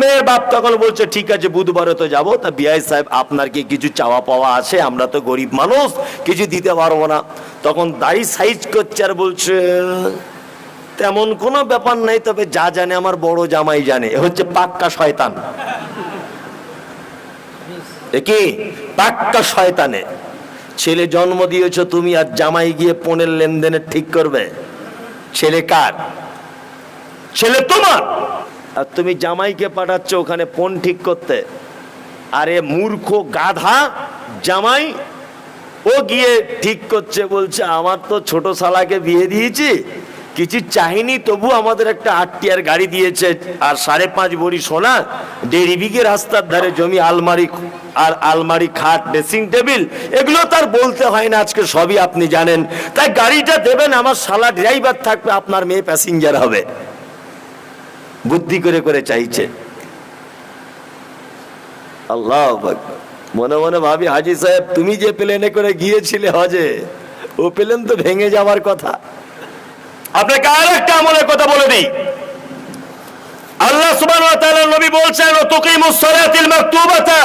মেয়ের বাপ তখন বলছে, ঠিক আছে, বুধবারে তো যাব। তা বিআই সাহেব, আপনার কি কিছু চাওয়া পাওয়া আছে? আমরা তো গরিব মানুষ, কিছু দিতে পারব না। তখন দাড়ি সাইজ করছে আর বলছে, তেমন কোনো ব্যাপার নাই, তবে যা জানে আমার বড় জামাই জানে। হচ্ছে পাক্কা শয়তান। কি? পাক্কা শয়তানে। ছেলে জন্ম দিয়েছ তুমি, আর জামাই গিয়ে পনেরো লেনদেনের ঠিক করবে। ছেলে কার? ছেলে তোমার! আর তুমি জামাইকে পাঠাচ্ছ ওখানে ফোন ঠিক করতে। আরে মূর্খ, গাধা জামাই, ও গিয়ে ঠিক করছে, বলছে, আমার তো ছোট শালাকে বিয়ে দিয়েছি, কিছু চাহিনি তবু আমাদের একটা আটটিয়ার গাড়ি দিয়েছে, আর সাড়ে পাঁচ ভরি সোনা, দেড় বিঘে রাস্তার ধারে জমি, আলমারি, আর আলমারি, খাট, ড্রেসিং টেবিল, এগুলো তার বলতে হয় না, আজকে সবই আপনি জানেন। তাই গাড়িটা দেবেন, আমার শালা ড্রাইভার থাকবে, আপনার মেয়ে প্যাসেঞ্জার হবে। বুদ্ধি করে করে চাইছে। আল্লাহ মনে মনে ভাবি, হাজি সাহেব, তুমি যে প্লেনে করে গিয়েছিলে হজে, ও প্লেন তো ভেঙে যাওয়ার কথা। আপনাকে আর একটা আমলের কথা বলে দিই? আল্লাহ ওয়া নবী বলছেন ও তুকিমুস সালাতিল মাকতুবাতা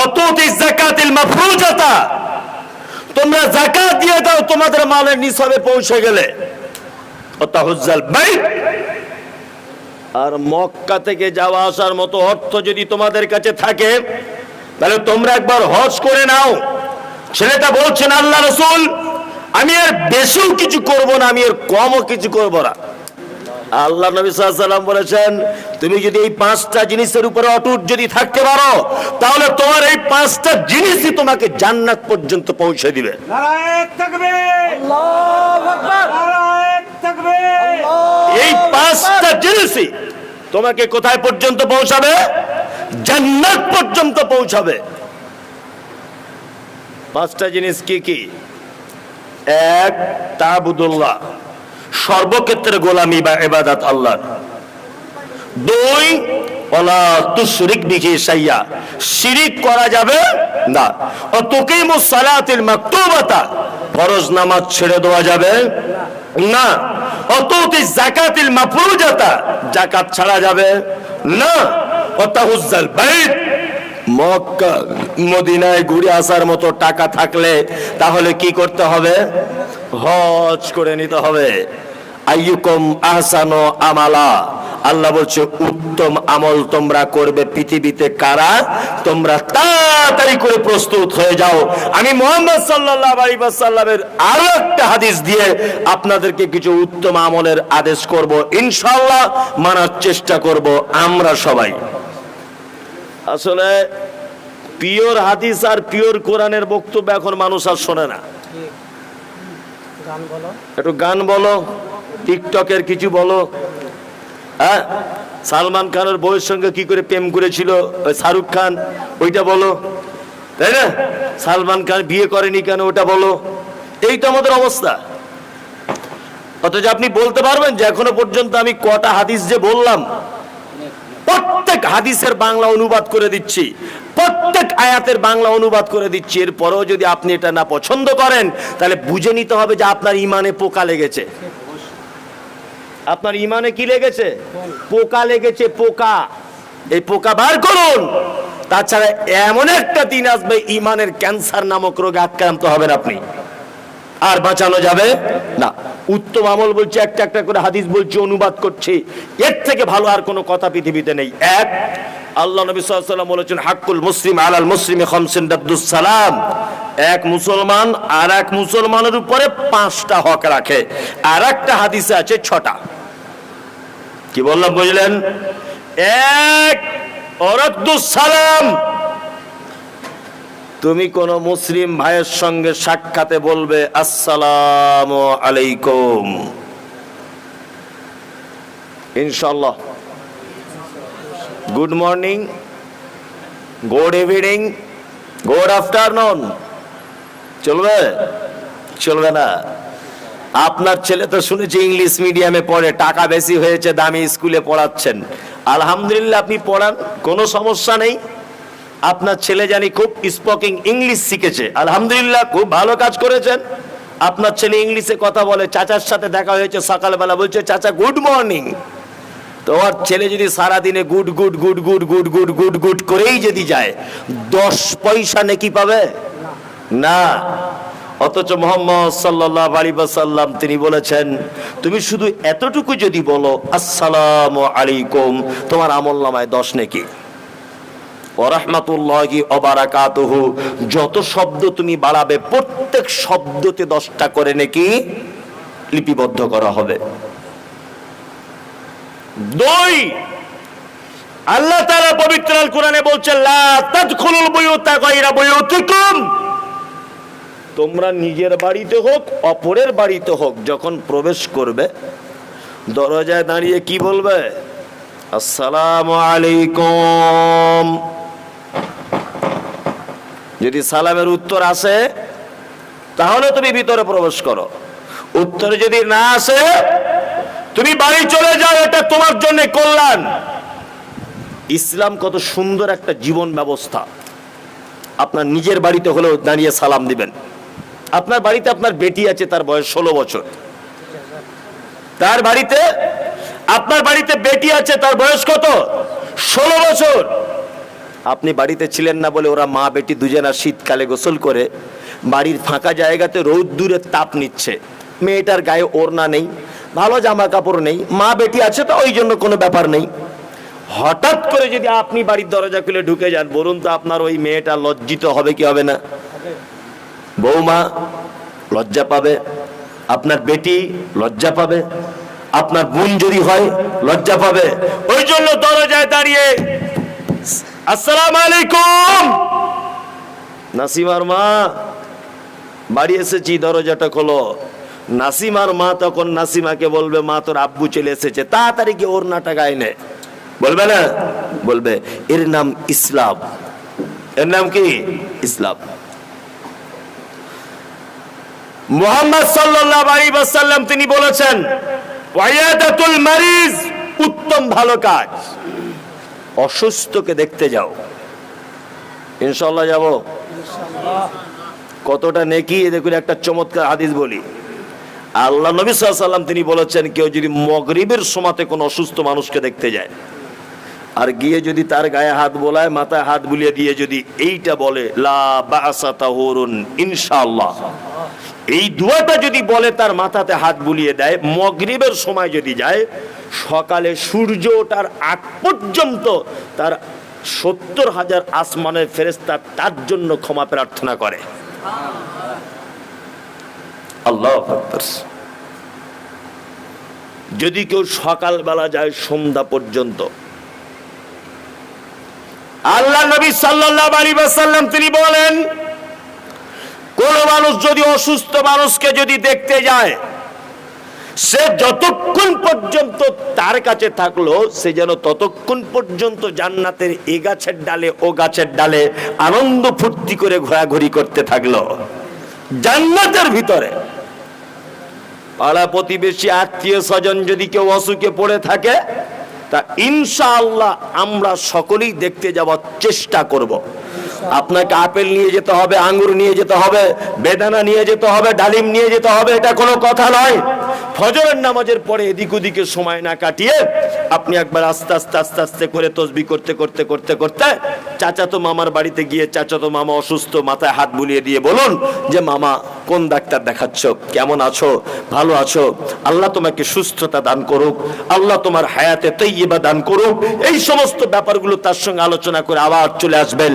ও তুতিস যাকাতিল মাফরুজাতা। তোমরা যাকাত দিয়ে দাও, তোমাদের মালের নিসাবে পৌঁছে গেলে। ও তাহুজ্জাল বাইত আর মক্কা থেকে যাওয়া আসার মতো অর্থ যদি তোমাদের কাছে থাকে তাহলে তোমরা একবার হজ করে নাও। ছেলেটা বলছেন আল্লাহ রসুল আমি আর বেশিও কিছু করব না আমি আর কমও কিছু করব না। আল্লাহ নবী সাল্লাম বলেছেন তুমি যদি এই পাঁচটা জিনিসের উপরে অটুট যদি থাকতে পারো তাহলে তোমার এই পাঁচটা জিনিসই তোমাকে জান্নাত পর্যন্ত পৌঁছে দিবে। নারায়ণ থাকবে এই পাঁচটা জিনিসই তোমাকে কোথায় পর্যন্ত পৌঁছাবে? জান্নাত পর্যন্ত পৌঁছাবে। পাঁচটা জিনিস কি কি? এক তাবুদুল্লাহ সর্বক্ষেত্রে গোলামি বা এবাদাত আল্লাহ দুই ওলা তুশরিক বিহি সাইয়া শিরিক করা যাবে না। ও তুকিমুস সালাতিল মাকতুবাতা ফরজ নামাজ ছেড়ে দেওয়া যাবে না ও তুতি যাকাতিল মাফরুজাতা। যাকাত ছাড়া যাবে না। ও তাহুজ্জাল বাইত। মক্কা, মদিনায় ঘুরে আসার মতো টাকা থাকলে তাহলে কি করতে হবে? হজ করে নিতে হবে। আইয়ুকুম আহসানো আমালা। আল্লাহ বলছে উত্তম আমল তোমরা করবে পৃথিবীতে কারা? তোমরা তাড়াতাড়ি করে প্রস্তুত হয়ে যাও। আমি মোহাম্মদ সাল্লাল্লাহু আলাইহি ওয়াসাল্লামের আরও একটা হাদিস দিয়ে আপনাদেরকে কিছু উত্তম আমলের আদেশ করব। ইনশাআল্লাহ মানার চেষ্টা করব আমরা সবাই। আসলে পিওর হাদিস আর পিওর কোরআনের বক্তব্য এখন মানুষ আর শোনে না। একটু গান বলো। টিকটকের কিছু বলো। হ্যাঁ? সালমান খানের বউয়ের সঙ্গে কি করে প্রেম করেছিল শাহরুখ খান? ওইটা বলো। তাই না? সালমান খান বিয়ে করেনি কেন ওটা বলো। এই তো আমাদের অবস্থা। অথচ আপনি বলতে পারবেন যে এখনও পর্যন্ত আমি কটা হাদিস যে বললাম, প্রত্যেক হাদিসের বাংলা অনুবাদ করে দিচ্ছি, প্রত্যেক আয়াতের বাংলা অনুবাদ করে দিচ্ছি। এরপরেও যদি আপনি এটা না পছন্দ করেন, তাহলে বুঝে নিতে হবে যে আপনার ইমানে পোকা লেগেছে। আপনার ইমানে কি লেগেছে? পোকা লেগেছে, পোকা। এই পোকা বার করুন। তাছাড়া এমন একটা দিন আসবে ইমানের ক্যান্সার নামক রোগে আক্রান্ত হবেন আপনি। আর বাঁচানো যাবে না। উত্তম আমল বলছে, একটা একটা করে হাদিস বলছি, অনুবাদ করছি। এর থেকে ভালো আর কোনো কথা পৃথিবীতে নেই। এক, আল্লাহ নবী ওয়াসাল্লাম বলেছেন, হাক্কুল মুসলিম আলাল মুসলিমি খামসিন সালাম। এক মুসলমান আর এক মুসলমানের উপরে পাঁচটা হক রাখে। আর একটা হাদিসে আছে ছটা। কি বললাম, বুঝলেন? এক অরদ্দুস সালাম। তুমি কোন মুসলিম ভাইয়ের সঙ্গে সাক্ষাতে বলবে, আসসালাম আলাইকুম। ইনশাল্লাহ good morning good evening good afternoon চলবে? চলবে না। আপনার ছেলে তো শুনেছি ইংলিশ মিডিয়ামে পড়ে, টাকা বেশি হয়েছে, দামি স্কুলে পড়াচ্ছেন। আলহামদুলিল্লাহ, আপনি পড়ান, কোনো সমস্যা নেই। আপনার ছেলে জানি খুব স্পোকিং ইংলিশ শিখেছে। আলহামদুলিল্লাহ, খুব ভালো কাজ করেছেন। আপনার ছেলে ইংলিশে কথা বলে, চাচার সাথে দেখা হয়েছে সকালবেলা, বলছে, চাচা গুড মর্নিং তোমার ছেলে যদি সারাদিনে good good good good good good good good করেই যদি যায়, দশ পয়সা নাকি পাবে? না। অথচ মোহাম্মদ সাল্লাহ আলী সাল্লাম তিনি বলেছেন, তুমি শুধু এতটুকু যদি বলো, আসসালামু আলাইকুম, তোমার আমল নামায় দশ নাকি। ওরহমাতুল্লাহি অবারাকাতুহু যত শব্দ তুমি বাড়াবে, প্রত্যেক শব্দতে দশটা করে নাকি লিপিবদ্ধ করা হবে। দুই, আল্লাহ তাআলা পবিত্র আল কোরআনে বলছেন, লা তাদখুলুল বুয়ুতা গায়রা বুয়ুতিকুম। তোমরা নিজের বাড়িতে হোক, অপরের বাড়িতে হোক, যখন প্রবেশ করবে, দরজায় দাঁড়িয়ে কি বলবে? আসসালামু আলাইকুম। যদি সালামের উত্তর আসে, তাহলে তুমি ভিতরে প্রবেশ করো। উত্তর যদি না আসে, তুমি বাড়ি চলে যাও, এটা তোমার জন্য কল্যাণ। ইসলাম কত সুন্দর একটা জীবন ব্যবস্থা। আপনার নিজের বাড়িতে হলেও দাঁড়িয়ে সালাম দিবেন। আপনার বাড়িতে আপনার বেটি আছে, তার বয়স ষোলো বছর। তার বাড়িতে, আপনার বাড়িতে বেটি আছে, তার বয়স কত? ষোলো বছর। আপনি বাড়িতে ছিলেন না বলে ওরা মা বেটি দুজনা শীতকালে গোসল করে বাড়ির ফাঁকা জায়গাতে রৌদ্দুরের তাপ নিচ্ছে। মেয়েটার গায়ে ওড়না নেই, ভালো জামা কাপড় নেই, মা বেটি আছে তো ওই জন্য কোনো ব্যাপার নেই। হঠাৎ করে যদি আপনি বাড়ির দরজা খুলে ঢুকে যান, বলুন তো আপনার ওই মেয়েটা লজ্জিত হবে কি হবে না? বৌমা, লজ্জা পাবে। আপনার বেটি লজ্জা পাবে। আপনার বোন যদি হয়, লজ্জা পাবে। ওই জন্য দরজায় দাঁড়িয়ে আসসালাম আলাইকুম। নাসিমার মা, বাড়ি এসেছি, দরজাটা খোলো। নাসিমার মা তখন নাসিমাকে বলবে, মা, তোর আব্বু চলে এসেছে, তাড়াতাড়ি ওর নাটা নে। বলবে না? বলবে, এর নাম ইসলাম। এর নাম কি? ইসলাম। মোহাম্মদ সাল্লাল্লাহু আলাইহি ওয়াসাল্লাম তিনি বলেছেন ওয়ায়াদাতুল মারিজ, উত্তম ভালো কাজ। অসুস্থকে দেখতে যাও। ইনশাল্লাহ যাব। কতটা নেকি দেখুন একটা চমৎকার হাদিস বলি। আল্লাহ নবী সাল্লাম তিনি বলেছেন, কেউ যদি মগরিবের সমাতে কোনো অসুস্থ মানুষকে দেখতে যায়, আর গিয়ে যদি তার গায়ে হাত বোলায়, মাথায় হাত বুলিয়ে দিয়ে যদি এইটা বলে, লা ইনশাআল্লাহ। এই দুয়াটা যদি বলে, তার মাথাতে হাত বুলিয়ে দেয়, মগরিবের সময় যদি যায়, সকালে সূর্য ওঠার আগ পর্যন্ত তার সত্তর হাজার আসমানের ফেরেস্তা তার জন্য ক্ষমা প্রার্থনা করে। আল্লাহ যদি কেউ সকালবেলা যায়, সন্ধ্যা পর্যন্ত। আল্লাহ নবী আলাইহি ওয়াসাল্লাম তিনি বলেন কোন মানুষ যদি অসুস্থ মানুষকে যদি দেখতে যায়, সে যতক্ষণ পর্যন্ত তার কাছে থাকল, সে যেন ততক্ষণ পর্যন্ত জান্নাতের এ গাছের ডালে, ও গাছের ডালে আনন্দ ফুর্তি করে ঘোরাঘুরি করতে থাকল জান্নাতের ভিতরে পাড়া প্রতিবেশী, আত্মীয় স্বজন যদি কেউ অসুখে পড়ে থাকে, তা ইনশাআল্লাহ আমরা সকলেই দেখতে যাওয়ার চেষ্টা করব। আপনাকে আপেল নিয়ে যেতে হবে, আঙ্গুর নিয়ে যেতে হবে, বেদানা নিয়ে যেতে হবে, ডালিম নিয়ে যেতে হবে, এটা কোনো কথা নয়। ফজরের নামাজের পরে এদিক ওদিকে সময় না কাটিয়ে আপনি একবার আস্তে আস্তে আস্তে আস্তে করে তসবি করতে করতে করতে করতে চাচাতো মামার বাড়িতে গিয়ে চাচাতো মামা অসুস্থ, মাথায় হাত বুলিয়ে দিয়ে বলুন যে, মামা, কোন ডাক্তার দেখাচ্ছ? কেমন আছো? ভালো আছো? আল্লাহ তোমাকে সুস্থতা দান করুক, আল্লাহ তোমার হায়াতে তৈবা দান করুক। এই সমস্ত ব্যাপারগুলো তার সঙ্গে আলোচনা করে আবার চলে আসবেন।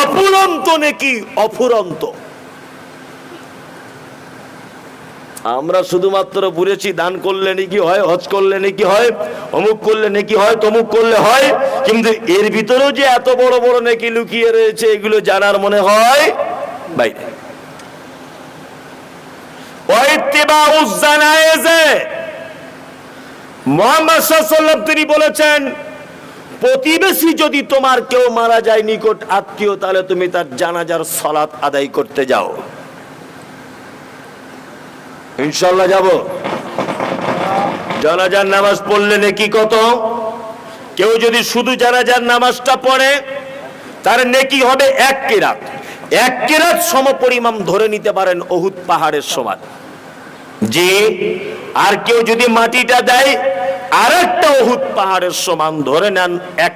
অপুরন্ত নাকি অফুরন্ত? আমরা শুধুমাত্র বুঝেছি, দান করলে নাকি হয়, হজ করলে নাকি হয়, অমুক করলে নাকি হয়, তমুক করলে হয়, কিন্তু এর ভিতরেও যে এত বড় বড় নাকি লুকিয়ে রয়েছে, এগুলো জানার মনে হয় বাইরে বলেছেন, প্রতিবেশী যদি তোমার কেউ মারা যায় নিকট আত্মীয়, তাহলে তুমি তার জানাজার সালাত আদায় করতে যাও। ইনশাল্লাহ যাব। জানাজার নামাজ পড়লে নেকি কত? কেউ যদি শুধু জানাজার নামাজটা পড়ে, তার নেকি হবে এক কেরাত। এক কেরাত সম পরিমাণ ধরে নিতে পারেন অহুত পাহাড়ের সমান। যে আর কেউ যদি মাটিটা দেয় আর একটা অহুত পাহাড়ের সমান, ধরে নেন এক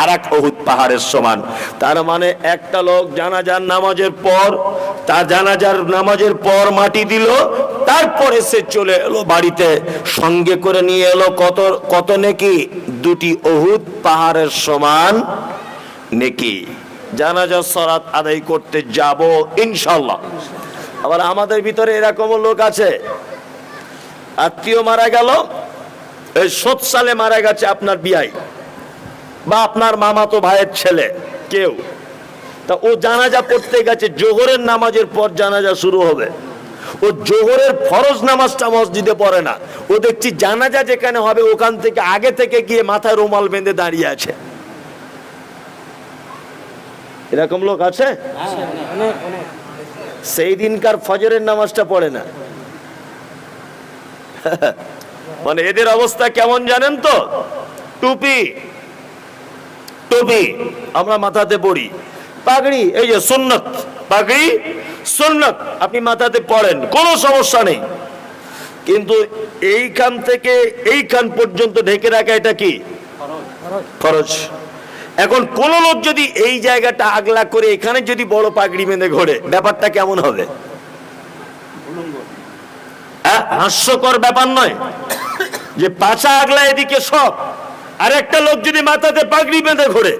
আর এক অহুত পাহাড়ের সমান। তার মানে একটা লোক জানাজার নামাজের পর, তার জানাজার নামাজের পর মাটি দিল, তারপরে সে চলে এলো বাড়িতে। সঙ্গে করে নিয়ে এলো কত কত নাকি? দুটি অহুত পাহাড়ের সমান নেকি। জানাজা সরাত আদায় করতে যাব ইনশাল্লাহ আবার আমাদের ভিতরে এরকমও লোক আছে। আত্মীয় মারা গেল এই সালে মারা গেছে আপনার বিয়াই বা আপনার মামাতো ভাইয়ের ছেলে, কেউ। তা ও জানাজা পড়তে গেছে, জোহরের নামাজের পর জানাজা শুরু হবে। ও জোহরের ফরজ নামাজটা মসজিদে পড়ে না। ও দেখছি জানাজা যেখানে হবে, ওখান থেকে আগে থেকে গিয়ে মাথায় রুমাল বেঁধে দাঁড়িয়ে আছে। এরকম লোক আছে? সেই দিনকার ফজরের নামাজটা পড়ে না। মানে এদের অবস্থা কেমন জানেন তো? টুপি। টুপি। আমরা মাথাতে পড়ি। পাগড়ি, এই যে সুন্নত। পাগড়ি, সুন্নত। আপনি মাথাতে পড়েন, কোনো সমস্যা নেই। কিন্তু এইখান থেকে এইখান পর্যন্ত ঢেকে রাখা এটা কি? খরচ। এখন কোন লোক যদি এই জায়গাটা আগলা করে এখানে যদি বড় পাগড়ি বেঁধে ঘোরে, ব্যাপারটা কেমন হবে? হাস্যকর ব্যাপার নয় যে পাছা আগলা এদিকে সব। আর একটা লোক যদি মাথাতে পাগড়ি বেঁধে ঘোরে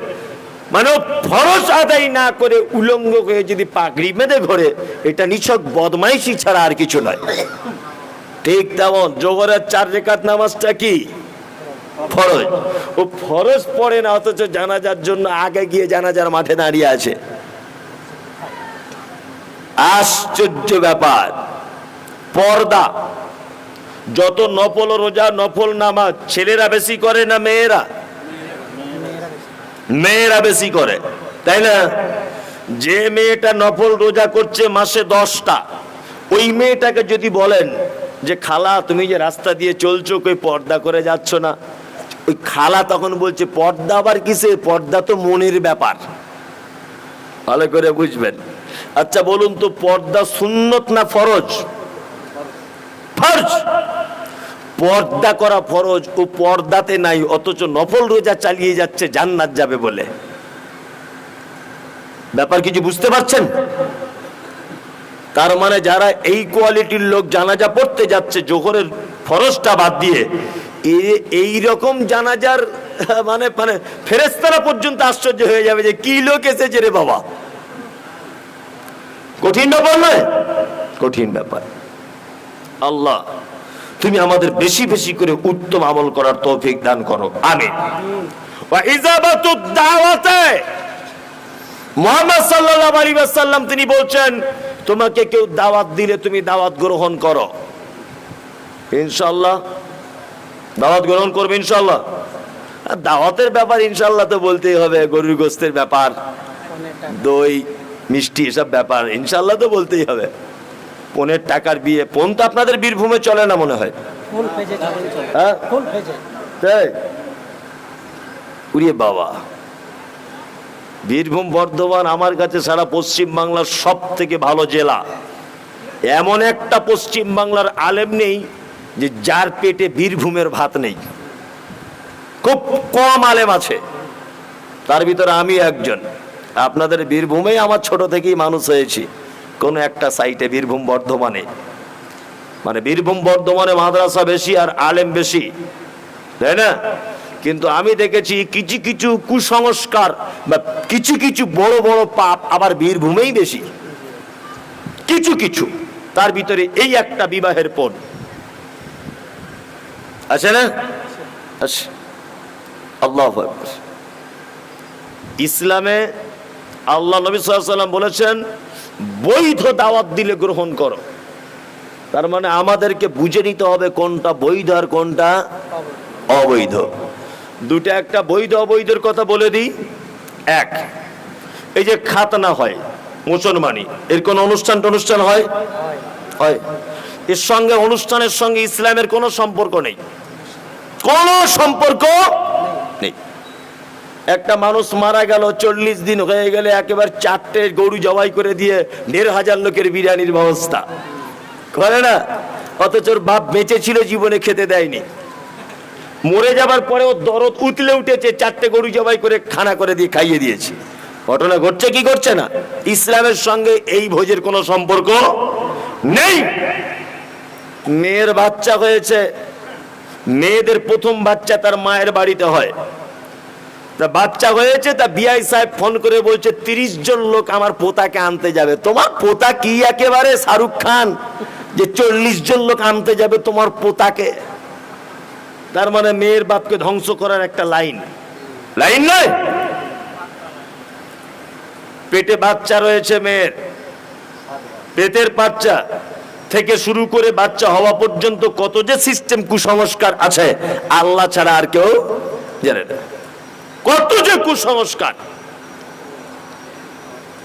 মানে ও ফরজ আদায় না করে উলঙ্গ হয়ে যদি পাগড়ি বেঁধে ঘোরে, এটা নিছক বদমাইশি ছাড়া আর কিছু নয়। ঠিক তেমন, জোহরের চার রেখাত নামাজটা কি? ফরজ। ও ফরজ পড়ে না, অথচ জানাজার জন্য আগে গিয়ে জানাজার মাঠে দাঁড়িয়ে আছে। আশ্চর্য ব্যাপার। পর্দা। যত নফল রোজা, নফল নামাজ, ছেলেরা বেশি করে না মেয়েরা? মেয়েরা বেশি করে, তাই না? যে মেয়েটা নফল রোজা করছে মাসে দশটা, ওই মেয়েটাকে যদি বলেন যে, খালা, তুমি যে রাস্তা দিয়ে চলছো, কই পর্দা করে যাচ্ছ না? ওই খালা তখন বলছে, পর্দা আবার কিসের? পর্দা তো মনের ব্যাপার। ভালো করে বুঝবেন। আচ্ছা বলুন তো, পর্দা সুন্নত না ফরজ? পর্দা করা ফরজ ও পর্দাতে নাই, অথচ নফল রোজা চালিয়ে যাচ্ছে, জান্নাত যাবে বলে। ব্যাপার কিছু বুঝতে পারছেন? তার মানে যারা এই কোয়ালিটির লোক জানাজা পড়তে যাচ্ছে, জোহরের ফরজটা বাদ দিয়ে এই রকম জানাজার মানে মানে ফেরেস্তারা পর্যন্ত আশ্চর্য হয়ে যাবে যে, কি লোক এসেছে রে বাবা। কঠিন ব্যাপার নয়। কঠিন ব্যাপার। আল্লাহ তুমি আমাদের বেশি বেশি করে উত্তম আমল করার তৌফিক দান করো। দাওয়াতে মুহাম্মদ তিনি বলছেন, তোমাকে কেউ দাওয়াত দিলে তুমি দাওয়াত গ্রহণ করো। ইনশাল্লাহ দাওয়াত গ্রহণ করবে ইনশাল্লাহ দাওয়াতের ব্যাপার ইনশাল্লাহ তো বলতেই হবে, গরুর গোস্তের ব্যাপার, দই, মিষ্টি এসব ব্যাপার ইনশাল্লাহ তো বলতেই হবে। পনেরো টাকার বিয়ে। পন তো আপনাদের বীরভূমে চলে না মনে হয়? হ্যাঁ? তাই? উড়িয়ে বাবা। বীরভূম বর্ধমান আমার কাছে সারা পশ্চিম বাংলার সব থেকে ভালো জেলা। এমন একটা পশ্চিম বাংলার আলেম নেই যে যার পেটে বীরভূমের ভাত নেই। খুব কম আলেম আছে। তার ভিতরে আমি একজন। আপনাদের বীরভূমেই আমার ছোট থেকেই মানুষ হয়েছি। কোন একটা সাইটে বীরভূম বর্ধমানে। মানে বীরভূম বর্ধমানে মাদ্রাসা বেশি আর আলেম বেশি, তাই না? কিন্তু আমি দেখেছি কিছু কিছু কুসংস্কার বা কিছু কিছু বড় বড় পাপ আবার বীরভূমেই বেশি। কিছু কিছু, তার ভিতরে এই একটা বিবাহের পণ। আছে না? আছে। আল্লাহ ইসলামে আল্লাহ নবী সাল্লাম বলেছেন বৈধ দাওয়াত দিলে গ্রহণ করো। তার মানে আমাদেরকে বুঝে নিতে হবে কোনটা বৈধ আর কোনটা অবৈধ। দুটো একটা বৈধ অবৈধের কথা বলে দিই। এক, এই যে খাতনা হয় মুসলমানি, এর কোন অনুষ্ঠান টনুষ্ঠান হয়? হয়। এর সঙ্গে অনুষ্ঠানের সঙ্গে ইসলামের কোনো সম্পর্ক নেই। কোনো সম্পর্ক নেই। একটা মানুষ মারা গেল, চল্লিশ দিন হয়ে গেলে একেবারে চারটে গরু জবাই করে দিয়ে দেড় হাজার লোকের বিরিয়ানির ব্যবস্থা। করে না? অথচ বাপ বেঁচে ছিল, জীবনে খেতে দেয়নি। মরে যাবার পরে ও দরদ উতলে উঠেছে, চারটে গরু জবাই করে খানা করে দিয়ে খাইয়ে দিয়েছে। ঘটনা ঘটছে কি ঘটছে না? ইসলামের সঙ্গে এই ভোজের কোনো সম্পর্ক নেই। মেয়ের বাচ্চা হয়েছে, মেয়েদের প্রথম বাচ্চা তার মায়ের বাড়িতে হয়। তা বাচ্চা হয়েছে তা বিআই সাহেব ফোন করে বলছে তিরিশ জন লোক আমার পোতাকে আনতে যাবে। তোমার পোতা কি একেবারে শাহরুখ খান? যে চল্লিশ জন লোক আনতে যাবে তোমার পোতাকে। তার মানে মেয়ের বাপকে ধ্বংস করার একটা লাইন। লাইন নয়। পেটে বাচ্চা রয়েছে মেয়ের। পেটের বাচ্চা থেকে শুরু করে বাচ্চা হওয়া পর্যন্ত কত যে সিস্টেম কুসংস্কার আছে আল্লাহ ছাড়া আর কেউ জানে না। কত যে কুসংস্কার।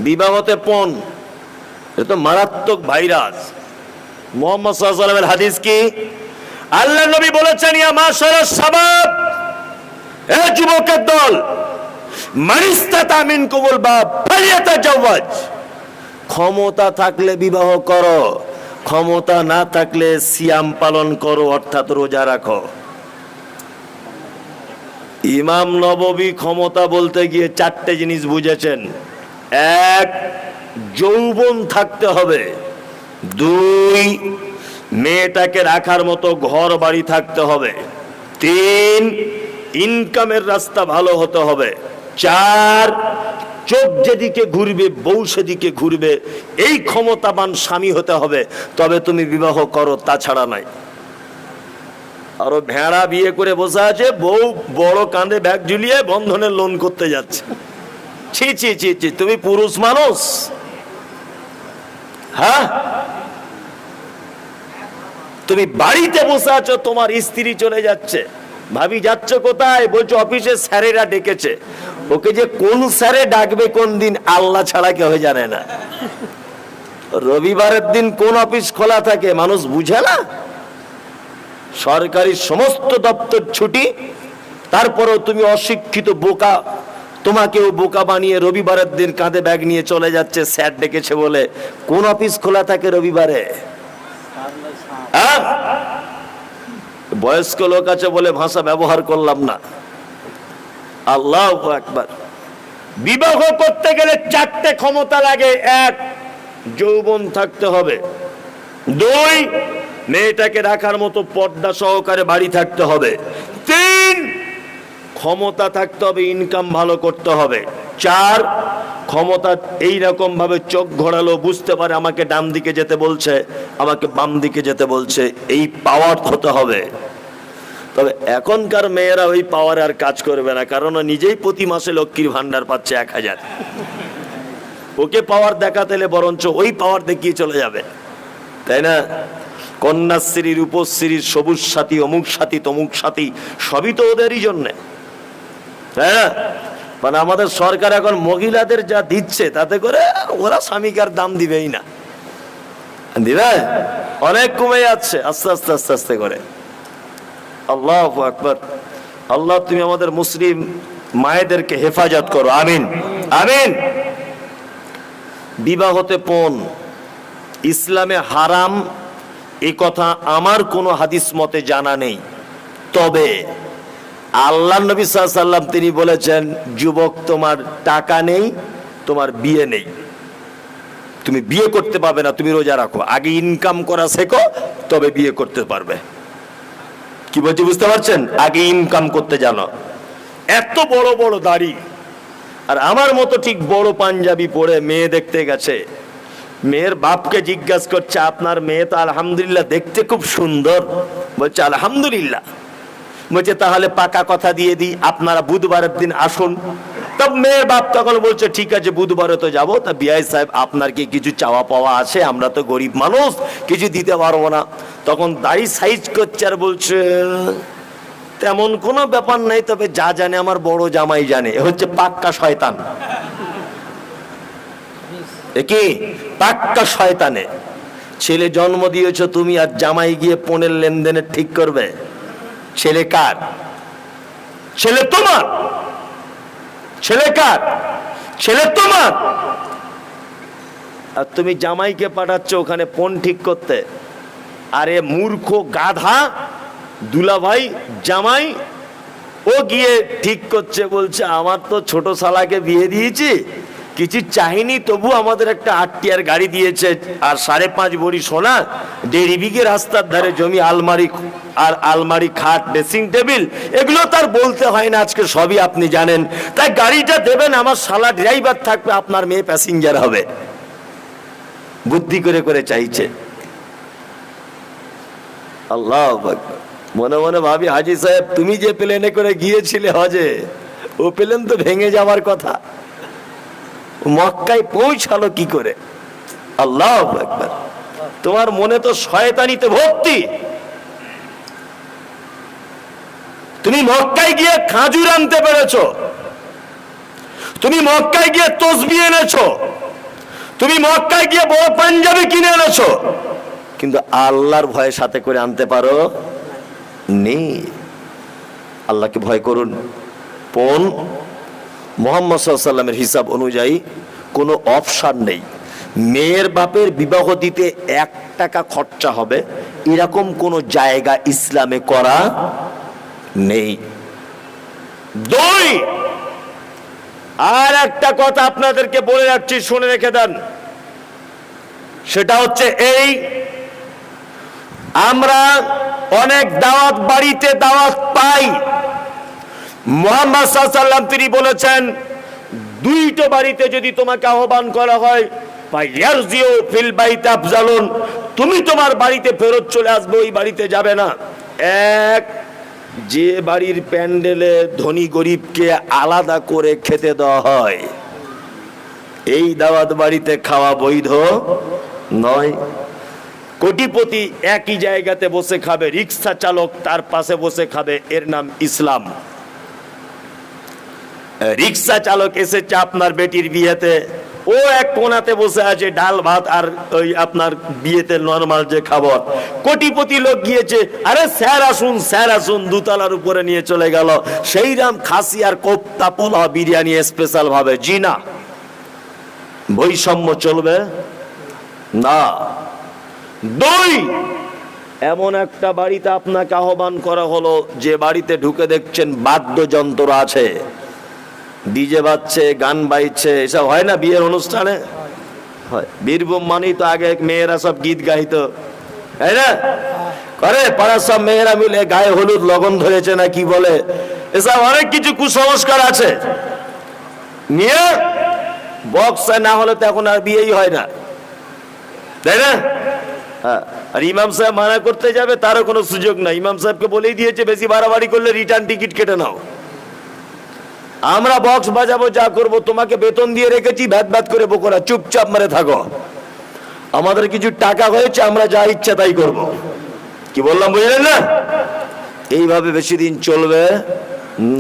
বিবাহতে পণ এটা তো মারাত্মক ভাইরাস। মোহাম্মদ হাদিস কি? আল্লাহ নবী বলেছেন যুবকের দল, মানিস্তাতা মিন কুবুল বাপ ফালিয়াতা জাওয়াজ ক্ষমতা থাকলে বিবাহ করো, ক্ষমতা না থাকলে সিয়াম পালন করো, অর্থাৎ রোজা রাখো। ইমাম নববী ক্ষমতা বলতে গিয়ে চারটে জিনিস বুঝেছেন। এক, যৌবন থাকতে হবে। দুই, মেয়েটাকে রাখার মতো ঘর বাড়ি থাকতে হবে। তিন, ইনকামের রাস্তা ভালো হতে হবে। চার, চোখ যেদিকে ঘুরবে, বউ সেদিকে ঘুরবে। এই ক্ষমতাবান স্বামী হতে হবে। তবে তুমি বিবাহ করো, তাছাড়া নাই। আরও ভেড়া বিয়ে করে বসে আছে, বউ বড় কাঁধে ব্যাগ ঝুলিয়ে বন্ধনের লোন করতে যাচ্ছে। ছি ছি ছি ছি, তুমি পুরুষ মানুষ? হ্যাঁ? তুমি বাড়িতে বসে আছো, তোমার স্ত্রী চলে যাচ্ছে। ভাবি, যাচ্ছ কোথায়? বলছো, অফিসে স্যারেরা ডেকেছে। ওকে যে কোন স্যারে ডাকবে, কোন দিন আল্লাহ ছাড়া কেউ জানে না। রবিবারের দিন কোন অফিস খোলা থাকে, মানুষ বুঝে না? সরকারি সমস্ত দপ্তর ছুটি, তারপরেও তুমি অশিক্ষিত বোকা, তোমাকেও বোকা বানিয়ে রবিবারের দিন কাঁধে ব্যাগ নিয়ে চলে যাচ্ছে, স্যার ডেকেছে বলে। কোন অফিস খোলা থাকে রবিবারে? হ্যাঁ? বয়স্ক লোক আছে বলে ভাষা ব্যবহার করলাম না। আল্লাহ একবার বিবাহ করতে গেলে চারটে ক্ষমতা লাগে, এক, যৌবন থাকতে হবে, দুই মেয়েটাকে রাখার মতো পর্দা সহকারে বাড়ি থাকতে হবে। তিন, ক্ষমতা থাকতে হবে ইনকাম ভালো করতে হবে। চার, ক্ষমতা এই রকম ভাবে চোখ ঘোরালো, বুঝতে পারে আমাকে ডান দিকে যেতে বলছে, আমাকে বাম দিকে যেতে বলছে, এই পাওয়ার হতে হবে। তবে এখনকার মেয়েরা ওই পাওয়ারে আর কাজ করবে না, কারণ নিজেই প্রতি মাসে লক্ষ্মীর ভান্ডার পাচ্ছে এক হাজার। ওকে পাওয়ার দেখাতে বরঞ্চ ওই পাওয়ার দেখিয়ে চলে যাবে। তাই না? কন্যাশ্রীর উপশ্রীর সবুজ সাথী, অমুক সাথী, তমুক সাথী, সবই তো ওদেরই জন্যে। হ্যাঁ? মানে আমাদের সরকার এখন মহিলাদের যা দিচ্ছে, তাতে করে ওরা স্বামীকার দাম দিবেই না। দিবে? অনেক কমে যাচ্ছে, আস্তে আস্তে আস্তে আস্তে করে। আল্লাহ আকবর। আল্লাহ, তুমি আমাদের মুসলিম মায়েদেরকে হেফাজত করো। আমিন। আমিন। বিবাহতে পণ। ইসলামে হারাম এ কথা আমার কোনো হাদিস মতে জানা নেই। তবে আল্লাহ নবী সাল্লাম তিনি বলেছেন, যুবক, তোমার টাকা নেই, তোমার বিয়ে নেই। তুমি বিয়ে করতে পারবে না, তুমি রোজা রাখো। আগে ইনকাম করা শেখো, তবে বিয়ে করতে পারবে। কি বলছি, বুঝতে পারছেন? আগে ইনকাম করতে জানো। এত বড় বড় দাড়ি। আর আমার মতো ঠিক বড় পাঞ্জাবি পরে মেয়ে দেখতে গেছে। মেয়ের বাপকে জিজ্ঞাসা করছে, আপনার মেয়ে তো আলহামদুলিল্লাহ দেখতে খুব সুন্দর। বলছে, আলহামদুলিল্লাহ। বলছে, তাহলে পাকা কথা দিয়ে দিই, আপনারা বুধবারের দিন আসুন। তব মেয়ের বাপ তখন বলছে, ঠিক আছে, বুধবারে তো যাব। তা বিআই সাহেব, আপনার কি কিছু চাওয়া পাওয়া আছে? আমরা তো গরিব মানুষ, কিছু দিতে পারব না। তখন দাড়ি সাইজ করছে আর বলছে, তেমন কোনো ব্যাপার নাই, তবে যা জানে আমার বড় জামাই জানে। হচ্ছে পাক্কা শয়তান। এ কি? পাক্কা শয়তানে। ছেলে জন্ম দিয়েছ তুমি আর জামাই গিয়ে পনেরো লেনদেনের ঠিক করবে। ছেলে কার? ছেলে তোমার। ছেলে কার? ছেলে তোমার। আর তুমি জামাইকে পাঠাচ্ছ ওখানে পণ ঠিক করতে। আরে মূর্খ, গাধা, দুলাভাই, জামাই, ও গিয়ে ঠিক করছে বলছে, আমার তো ছোট শালাকে বিয়ে দিয়েছি কিছু চাইনি তবু আমাদের একটা আটটিয়ার গাড়ি দিয়েছে আর সাড়ে পাঁচ বড়ি সোনা, দেড় বিঘে রাস্তার ধারে জমি, আলমারি আর আলমারি, খাট, ড্রেসিং টেবিল, এগুলো তার বলতে হয় না, আজকে সবই আপনি জানেন। তাই গাড়িটা দেবেন, আমার শালা ড্রাইভার থাকবে, আপনার মেয়ে প্যাসেঞ্জার হবে। বুদ্ধি করে করে চাইছে। আল্লাহ মনে মনে ভাবি, হাজি সাহেব, তুমি যে প্লেনে করে গিয়েছিলে হজে, ও প্লেন তো ভেঙে যাওয়ার কথা। মক্কায় পৌঁছালো কি করে? আল্লাহ একবার তোমার মনে তো শয়তানিতে ভর্তি তুমি মক্কায় গিয়ে খাজুর আনতে পেরেছ। তুমি মক্কায় গিয়ে তসবি এনেছো। তুমি মক্কায় গিয়ে বড় পাঞ্জাবি কিনে এনেছো। কিন্তু আল্লাহর ভয়ে সাথে করে আনতে পারো নেই। আল্লাহকে ভয় করুন। পন মোহাম্মদ সাল্লামের হিসাব অনুযায়ী কোনো অপশান নেই। মেয়ের বাপের বিবাহ দিতে এক টাকা খরচা হবে। এরকম কোনো জায়গা ইসলামে করা নেই। দুই আর একটা কথা আপনাদেরকে বলে রাখছি, শুনে রেখে দেন। সেটা হচ্ছে এই, আমরা অনেক দাওয়াত বাড়িতে দাওয়াত পাই। মোহাম্মদ সাল্লাম তিনি বলেছেন, দুইটো বাড়িতে যদি তোমাকে আহ্বান করা হয় ফিল বাইতে আফজালুন, তুমি তোমার বাড়িতে ফেরত চলে আসবে, ওই বাড়িতে যাবে না। এক, যে বাড়ির প্যান্ডেলে ধনী গরিবকে আলাদা করে খেতে দেওয়া হয়, এই দাওয়াত বাড়িতে খাওয়া বৈধ নয়। কোটিপতি একই জায়গাতে বসে খাবে, রিক্সা চালক তার পাশে বসে খাবে, এর নাম ইসলাম। রিক্সা চালক এসেছে আপনার বেটির বিয়েতে। ও এক কোনাতে বসে আছে, ডাল, ভাত আর ওই আপনার বিয়েতে নর্মাল যে খাবার। কোটিপতি লোক গিয়েছে, আরে স্যার আসুন স্যার আসুন, দুতলার উপরে নিয়ে চলে গেল। সেই রাম খাসি আর কোপ্তা পোলাও বিরিয়ানি স্পেশাল ভাবে। জি না। বৈষম্য চলবে? না। দুই, এমন একটা বাড়িতে আপনাকে আহ্বান করা হলো, যে বাড়িতে ঢুকে দেখছেন বাদ্যযন্ত্র আছে। ডিজে বাজছে, গান বাইছে এসব হয় না বিয়ের অনুষ্ঠানে? হয়। বীরভূম মানেই তো আগে মেয়েরা সব গীত গাইতো তাই না? করে পাড়ার সব মেয়েরা মিলে গায়ে হলুদ লগন ধরেছে না কি বলে? এসব অনেক কিছু কুসংস্কার আছে। নিয়ে বক্স না হলে তো এখন আর বিয়েই হয় না। তাই না? হ্যাঁ। আর ইমাম সাহেব মানা করতে যাবে, তারও কোনো সুযোগ নাই। ইমাম সাহেবকে বলেই দিয়েছে, বেশি বাড়াবাড়ি করলে রিটার্ন টিকিট কেটে নাও। আমরা বক্স বাজাবো, যা করব, তোমাকে বেতন দিয়ে রেখেছি ভ্যাত ভ্যাত করে বোকরা চুপচাপ মারে থাকো। আমাদের কিছু টাকা হয়েছে, আমরা যা ইচ্ছা তাই করব। কি বললাম, বুঝলেন না? এইভাবে বেশি দিন চলবে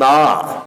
না।